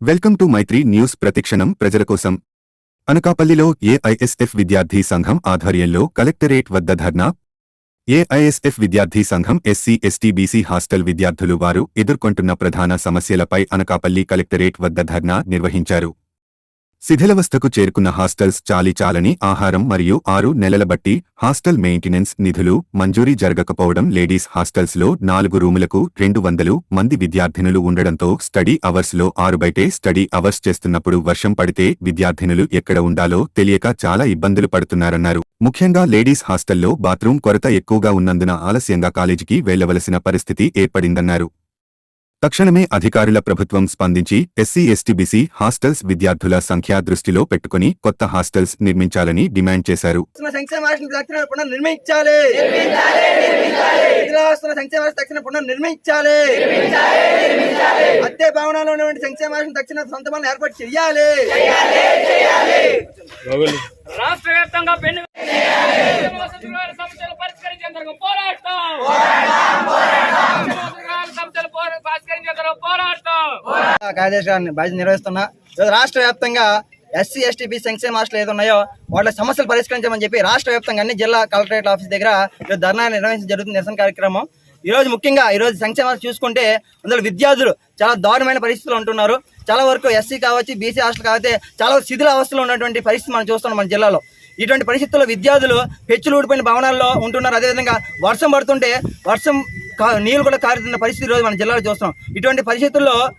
Welcome to Mythri news ప్రతిక్షణం ప్రజల కోసం. అనకాపల్లిలో ఏఐఎస్ఎఫ్ విద్యార్థి సంఘం ఆధ్వర్యంలో కలెక్టరేట్ వద్ద ధర్నా. ఏఐఎస్ఎఫ్ విద్యార్థి సంఘం ఎస్సీ ఎస్టీ బీసీ హాస్టల్ విద్యార్థులు వారు ఎదుర్కొంటున్న ప్రధాన సమస్యలపై అనకాపల్లి కలెక్టరేట్ వద్ద ధర్నా నిర్వహించారు. శిథిలవస్థకు చేరుకున్న హాస్టల్స్ చాలి చాలని ఆహారం మరియు ఆరు నెలల బట్టి హాస్టల్ మెయింటెనెన్స్ నిధులు మంజూరీ జరగకపోవడం లేడీస్ హాస్టల్స్లో నాలుగు రూములకు రెండు వందలు మంది విద్యార్థినులు ఉండడంతో స్టడీ అవర్స్లో ఆరు బయటే స్టడీ అవర్స్ చేస్తున్నప్పుడు వర్షం పడితే విద్యార్థినులు ఎక్కడ ఉండాలో తెలియక చాలా ఇబ్బందులు పడుతున్నారన్నారు. ముఖ్యంగా లేడీస్ హాస్టల్లో బాత్రూం కొరత ఎక్కువగా ఉన్నందున ఆలస్యంగా కాలేజీకి వెళ్ళవలసిన పరిస్థితి ఏర్పడిందన్నారు. తక్షణమే అధికారుల ప్రభుత్వం స్పందించి ఎస్సీ ఎస్టీ బీసీ హాస్టల్స్ విద్యార్థుల సంఖ్య దృష్టిలో పెట్టుకుని కొత్త హాస్టల్స్ నిర్మించాలని డిమాండ్ చేశారు. అద్దె భవనాల్లో ఉన్నటువంటి సంక్షేమ రాష్ట్రం తక్షణ సొంత భవనం ఏర్పాటు చేయాలి. రాష్ట్ర వ్యాప్తంగా పెన్ను పరిష్కరించేందుకు పోరాటం వసతిగృహాల సమస్యలు పోరా- పరిష్కరించేందుకు పోరాటం కార్యదర్శి బాధ్యత నిర్వహిస్తున్నా. ఈరోజు రాష్ట్ర వ్యాప్తంగా ఎస్సీ ఎస్టీ బీ సంక్షేమ హాస్టల్ ఏదో ఉన్నాయో వాళ్ళ సమస్యలు పరిష్కరించమని చెప్పి రాష్ట్ర వ్యాప్తంగా అన్ని జిల్లా కలెక్టరేట్ ఆఫీస్ దగ్గర ఈరోజు ధర్నా నిర్వహించడం జరుగుతుంది నిరసన కార్యక్రమం. ఈరోజు ముఖ్యంగా ఈ రోజు సంక్షేమ చూసుకుంటే అందులో విద్యార్థులు చాలా దారుణమైన పరిస్థితులు ఉంటున్నారు. చాలా వరకు ఎస్సీ కావచ్చు బీసీ హాస్టల్ కావచ్చు చాలా శిథిల అవస్థలో ఉన్నటువంటి పరిస్థితి మనం చూస్తున్నాం మన జిల్లాలో. ఇటువంటి పరిస్థితుల్లో విద్యార్థులు పెచ్చులు ఊడిపోయిన భవనాల్లో ఉంటున్నారు. అదేవిధంగా వర్షం పడుతుంటే వర్షం కా- నీళ్ళు కూడా కారుతున్న పరిస్థితి ఈరోజు మన జిల్లాలో చూస్తున్నాం. ఇటువంటి పరిస్థితుల్లో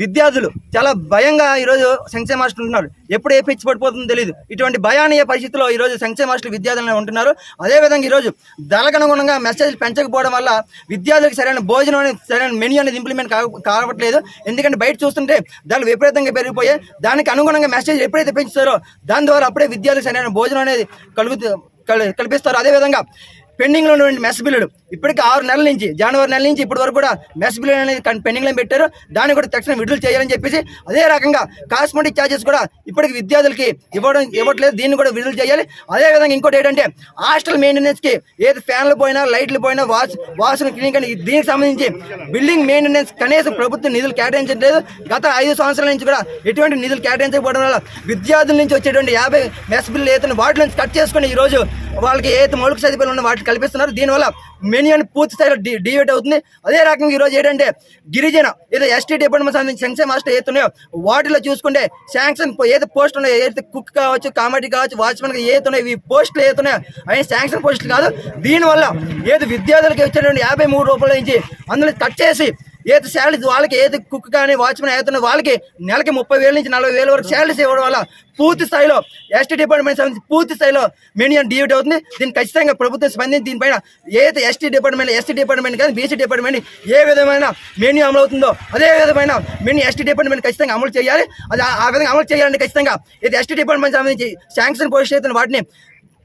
విద్యార్థులు చాలా భయంగా ఈరోజు సంక్షేమ మాస్టర్ ఉంటున్నారు. ఎప్పుడు ఏ పిచ్చి పడిపోతుందో తెలియదు ఇటువంటి భయానీయ పరిస్థితిలో ఈరోజు సంక్షేమ మాస్టర్లు విద్యార్థులు ఉంటున్నారు. అదేవిధంగా ఈరోజు ధరకనుగుణంగా అనుగుణంగా పెంచకపోవడం వల్ల విద్యార్థులకు సరైన భోజనం అనేది సరైన మెన్యూ అనేది ఇంప్లిమెంట్ కావట్లేదు. ఎందుకంటే బయట చూస్తుంటే ధరలు విపరీతంగా పెరిగిపోయాయి. దానికి అనుగుణంగా మెసేజ్ ఎప్పుడైతే పెంచుతారో దాని ద్వారా అప్పుడే విద్యార్థులకు సరైన భోజనం అనేది కలుగుతూ కల్పిస్తారు. అదేవిధంగా పెండింగ్లో ఉన్నటువంటి మెస్ బిల్లుడు ఇప్పటికి ఆరు నెలల నుంచి జనవరి నెల నుంచి ఇప్పటి వరకు కూడా మెస్ బిల్లు అనేది పెండింగ్లో పెట్టారు. దాన్ని కూడా తక్షణం విడుదల చేయాలని చెప్పేసి అదే రకంగా కాస్మెటిక్ ఛార్జెస్ కూడా ఇప్పటికి విద్యార్థులకి ఇవ్వడం ఇవ్వట్లేదు. దీన్ని కూడా విడుదల చేయాలి. అదే విధంగా ఇంకోటి ఏంటంటే హాస్టల్ మెయింటెనెన్స్కి ఏది ఫ్యాన్లు పోయినా లైట్లు పోయినా వాష్ వాష్ క్లీనింగ్ కానీ దీనికి సంబంధించి బిల్డింగ్ మెయింటెనెన్స్ కనీసం ప్రభుత్వం నిధులు కేటాయించట్లేదు. గత ఐదు సంవత్సరాల నుంచి కూడా ఎటువంటి నిధులు కేటాయించకపోవడం వల్ల విద్యార్థుల నుంచి వచ్చేటువంటి యాభై మెస్ బిల్లు ఏదైతే వాటి నుంచి కట్ చేసుకుని ఈ రోజు వాళ్ళకి ఏదైతే మౌలిక సదుపాయాలు ఉన్న వాటిని కల్పిస్తున్నారు. దీనివల్ల మెనీ అని పూర్తి స్థాయిలో డి డివేట్ అవుతుంది. అదే రకంగా ఈ రోజు ఏంటంటే గిరిజన ఏదో ఎస్టీ డిపార్ట్మెంట్ సంబంధించి సంక్షేమ హాస్టల్ ఏతున్నాయో వాటిలో చూసుకుంటే శాంక్షన్ ఏదైతే పోస్ట్ ఉన్నాయో ఏదైతే కుక్ కావచ్చు కామెడీ కావచ్చు వాచ్మెన్ ఏతున్నాయో ఈ పోస్టులు ఏతున్నాయో అవి శాంక్షన్ పోస్టులు కాదు. దీనివల్ల ఏదో విద్యార్థులకి వచ్చేటువంటి యాభై మూడు రూపాయల నుంచి అందులో కట్ చేసి ఏది శాలరీస్ వాళ్ళకి ఏది కుక్ కానీ వాచ్మెన్ అవుతున్న వాళ్ళకి నెలకి ముప్పై వేల నుంచి నలభై వేల వరకు శాలరీస్ ఇవ్వడం వల్ల పూర్తి స్థాయిలో ఎస్టీ డిపార్ట్మెంట్ సంబంధించి పూర్తి స్థాయిలో మినియం డివిట్ అవుతుంది. దీన్ని ఖచ్చితంగా ప్రభుత్వం స్పందించి దీనిపైన ఏదైతే ఎస్టీ డిపార్ట్మెంట్ ఎస్టీ డిపార్ట్మెంట్ కానీ బీసీ డిపార్ట్మెంట్ ఏ విధమైన మెనీ అమలు అవుతుందో అదే విధమైన మెనీ ఎస్టీ డిపార్ట్మెంట్ ఖచ్చితంగా అమలు చేయాలి. అది ఆ- విధంగా అమలు చేయాలంటే ఖచ్చితంగా ఇది ఎస్టీ డిపార్ట్మెంట్ సంబంధించి శాంక్షన్ పోస్ట్ వాటిని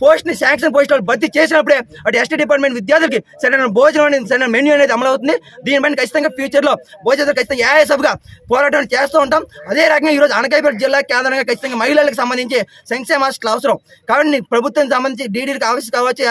పోస్ట్ని శాంక్షన్ పోస్ట్ భర్తీ చేసినప్పుడే అటు ఎస్టీ డిపార్ట్మెంట్ విద్యార్థులకి సరైన భోజనం అనేది సరైన మెన్యూ అనేది అమలు అవుతుంది. దీనిపైన ఖచ్చితంగా ఫ్యూచర్లో భోజనం ఖచ్చితంగా ఏఎస్ఎఫ్గా పోరాటం చేస్తూ ఉంటాం. అదే రకంగా ఈ రోజు అనకాయపేట జిల్లా కేంద్రంగా ఖచ్చితంగా మహిళలకు సంబంధించి సంక్షేమ హాస్టల్ అవసరం. కాబట్టి ప్రభుత్వం సంబంధించి డీడీలకు ఆఫీస్ కావచ్చు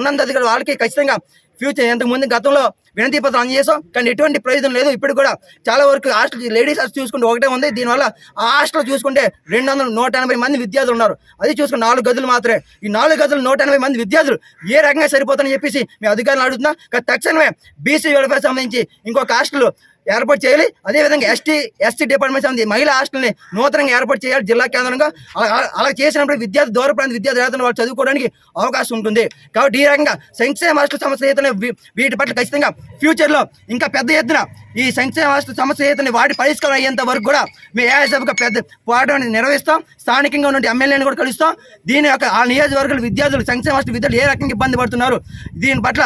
ఉన్నంత వాళ్ళకి ఖచ్చితంగా ఫ్యూచర్ ఇంతకుముందు గతంలో వినతి పత్రం అందజేసాం కానీ ఎటువంటి ప్రయోజనం లేదు. ఇప్పుడు కూడా చాలా వరకు హాస్టల్ లేడీస్ హాస్టల్ చూసుకుంటే ఒకటే ఉంది. దీనివల్ల ఆ హాస్టల్ చూసుకుంటే రెండు వందల నూట ఎనభై మంది విద్యార్థులు ఉన్నారు. అది చూసుకుని నాలుగు గదులు మాత్రమే. ఈ నాలుగు గదులు నూట ఎనభై మంది విద్యార్థులు ఏ రకంగా సరిపోతారని చెప్పేసి మేము అధికారులు అడుగుతున్నా. కానీ తక్షణమే బీసీ వెల్ఫేర్ సంబంధించి ఇంకొక హాస్టల్ ఏర్పాటు చేయాలి. అదేవిధంగా ఎస్టీ ఎస్టీ డిపార్ట్మెంట్ సంబంధించి మహిళా హాస్టల్ని నూతనంగా ఏర్పాటు చేయాలి జిల్లా కేంద్రంగా. అలా అలా చేసినప్పుడు విద్యార్థి దూర ప్రాంత విద్యార్థి వాళ్ళు చదువుకోవడానికి అవకాశం ఉంటుంది. కాబట్టి ఈ రకంగా సంక్షేమ హాస్టల్ సమస్య వీ- వీటి పట్ల ఖచ్చితంగా ఫ్యూచర్లో ఇంకా పెద్ద ఎత్తున ఈ సంక్షేమ సమస్య ఏదైతే వాటి పరిష్కారం అయ్యేంత వరకు కూడా మీ ఏఎస్ఎఫ్గా పెద్ద పోరాటాన్ని నిర్వహిస్తాం. స్థానికంగా ఉన్న ఎమ్మెల్యేని కూడా కలుస్తాం. దీని యొక్క ఆ నియోజకవర్గాల విద్యార్థులు సంక్షేమ విద్యార్థులు ఏ రకంగా ఇబ్బంది పడుతున్నారు? దీని పట్ల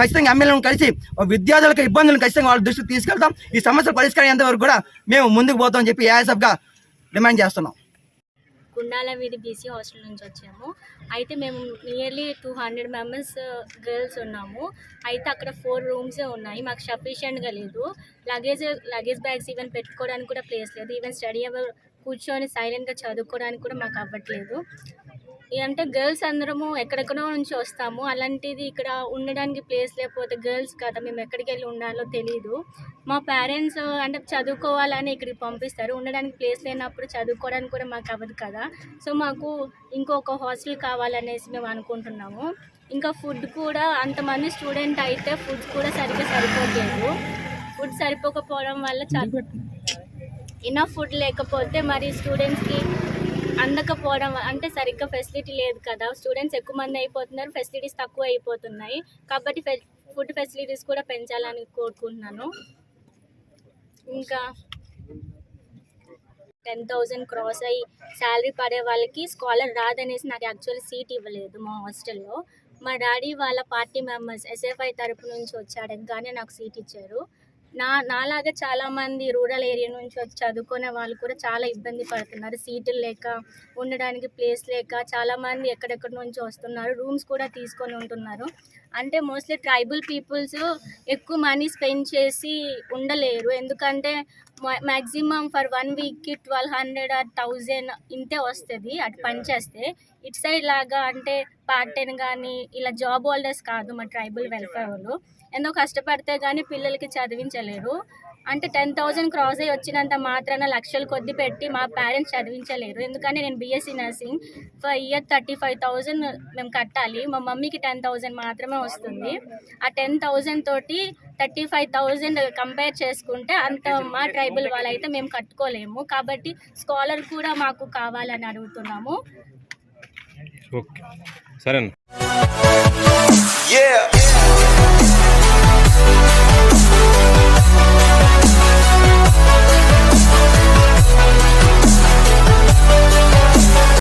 ఖచ్చితంగా ఎమ్మెల్యేలను కలిసి విద్యార్థులకు ఇబ్బందులను ఖచ్చితంగా వాళ్ళ దృష్టికి తీసుకెళ్తాం. ఈ సమస్యల పరిష్కారం అయ్యేంత వరకు కూడా మేము ముందుకు పోతామని చెప్పి ఏఎస్ఎఫ్గా డిమాండ్ చేస్తున్నాం. గుండాల వీధి బీసీ హాస్టల్ నుంచి వచ్చాము. అయితే మేము nearly two hundred members girls ఉన్నాము. అయితే అక్కడ ఫోర్ రూమ్సే ఉన్నాయి. మాకు సఫిషియెంట్గా లేదు. లగేజ్ లగేజ్ బ్యాగ్స్ ఈవెన్ పెట్టుకోవడానికి కూడా ప్లేస్ లేదు. ఈవెన్ స్టడీ అవర్ కూర్చొని సైలెంట్గా చదువుకోవడానికి కూడా మాకు అవ్వట్లేదు. అంటే గర్ల్స్ అందరము ఎక్కడెక్కడో నుంచి వస్తాము. అలాంటిది ఇక్కడ ఉండడానికి ప్లేస్ లేకపోతే గర్ల్స్ కదా మేము ఎక్కడికి వెళ్ళి ఉండాలో తెలియదు మా పేరెంట్స్ అంటే చదువుకోవాలని ఇక్కడికి పంపిస్తారు. ఉండడానికి ప్లేస్ లేనప్పుడు చదువుకోవడానికి కూడా మాకు అవ్వదు కదా. సో మాకు ఇంకొక హాస్టల్ కావాలనేసి మేము అనుకుంటున్నాము. ఇంకా ఫుడ్ కూడా అంతమంది స్టూడెంట్ అయితే ఫుడ్ కూడా సరిగ్గా సరిపోలేదు. ఫుడ్ సరిపోకపోవడం వల్ల చ ఇనఫ్ ఫుడ్ లేకపోతే మరి స్టూడెంట్స్కి అందకపోవడం అంటే సరిగ్గా ఫెసిలిటీ లేదు కదా. స్టూడెంట్స్ ఎక్కువ మంది అయిపోతున్నారు ఫెసిలిటీస్ తక్కువ అయిపోతున్నాయి. కాబట్టి ఫుడ్ ఫెసిలిటీస్ కూడా పెంచాలని కోరుకుంటున్నాను. ఇంకా టెన్ థౌజండ్ క్రాస్ అయ్యి శాలరీ పడే వాళ్ళకి స్కాలర్ రాదనేసి నాకు యాక్చువల్ సీట్ ఇవ్వలేదు మా హాస్టల్లో మా డాడీ వాళ్ళ పార్టీ మెంబర్స్ ఎస్ఎఫ్ఐ తరపు నుంచి వచ్చాడని కానీ నాకు సీట్ ఇచ్చారు. నా నాలాగా చాలామంది రూరల్ ఏరియా నుంచి వచ్చి చదువుకునే వాళ్ళు కూడా చాలా ఇబ్బంది పడుతున్నారు. సీట్లు లేక ఉండడానికి ప్లేస్ లేక చాలామంది ఎక్కడెక్కడి నుంచి వస్తున్నారు రూమ్స్ కూడా తీసుకొని ఉంటున్నారు. అంటే మోస్ట్లీ ట్రైబల్ పీపుల్స్ ఎక్కువ మనీ స్పెండ్ చేసి ఉండలేరు. ఎందుకంటే మ్యాక్సిమం ఫర్ వన్ వీక్కి ట్వెల్వ్ హండ్రెడ్ ఆర్ థౌజండ్ ఇంతే వస్తుంది అటు పనిచేస్తే. ఇటు సైడ్ లాగా అంటే పార్ట్ టైం కానీ ఇలా జాబ్ హోల్డర్స్ కాదు మా ట్రైబల్ వెల్ఫేర్ వాళ్ళు ఎంతో కష్టపడితే కానీ పిల్లలకి చదివించలేరు. అంటే టెన్ థౌజండ్ క్రాస్ అయ్యి వచ్చినంత మాత్రాన లక్షలు కొద్ది పెట్టి మా పేరెంట్స్ చదివించలేరు. ఎందుకంటే నేను BSc nursing for year thirty five thousand మేము కట్టాలి. మా మమ్మీకి టెన్ థౌజండ్ మాత్రమే వస్తుంది. ఆ టెన్ థౌజండ్ తోటి థర్టీ ఫైవ్ థౌజండ్ కంపేర్ చేసుకుంటే అంత మా ట్రైబల్ వాళ్ళైతే మేము కట్టుకోలేము. కాబట్టి స్కాలర్ కూడా మాకు కావాలని అడుగుతున్నాము. ఓకే. సరేనా? Yeah.